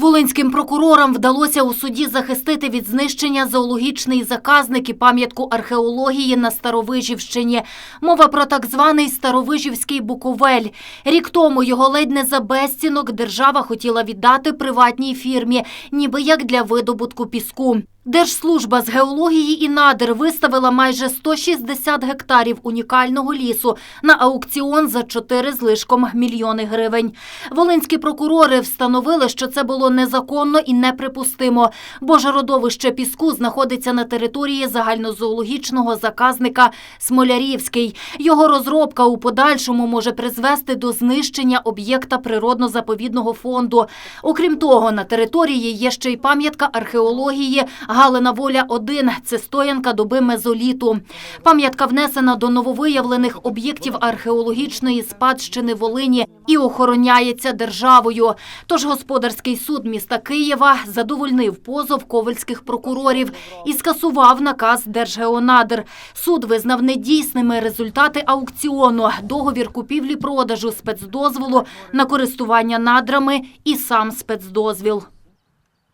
Волинським прокурорам вдалося у суді захистити від знищення зоологічний заказник і пам'ятку археології на Старовижівщині. Мова про так званий Старовижівський Буковель. Рік тому його ледь не за безцінок держава хотіла віддати приватній фірмі, ніби як для видобутку піску. Держслужба з геології і надр виставила майже 160 гектарів унікального лісу на аукціон за 4 з лишком мільйони гривень. Волинські прокурори встановили, що це було незаконно і неприпустимо, бо ж родовище піску знаходиться на території загальнозоологічного заказника Смолярівський. Його розробка у подальшому може призвести до знищення об'єкта природно-заповідного фонду. Окрім того, на території є ще й пам'ятка археології Галина Воля 1 це стоянка доби мезоліту. Пам'ятка внесена до нововиявлених об'єктів археологічної спадщини Волині і охороняється державою. Тож господарський суд міста Києва задовольнив позов ковальських прокурорів і скасував наказ Держгеонадр. Суд визнав недійсними результати аукціону, договір купівлі-продажу спецдозволу на користування надрами і сам спецдозвіл.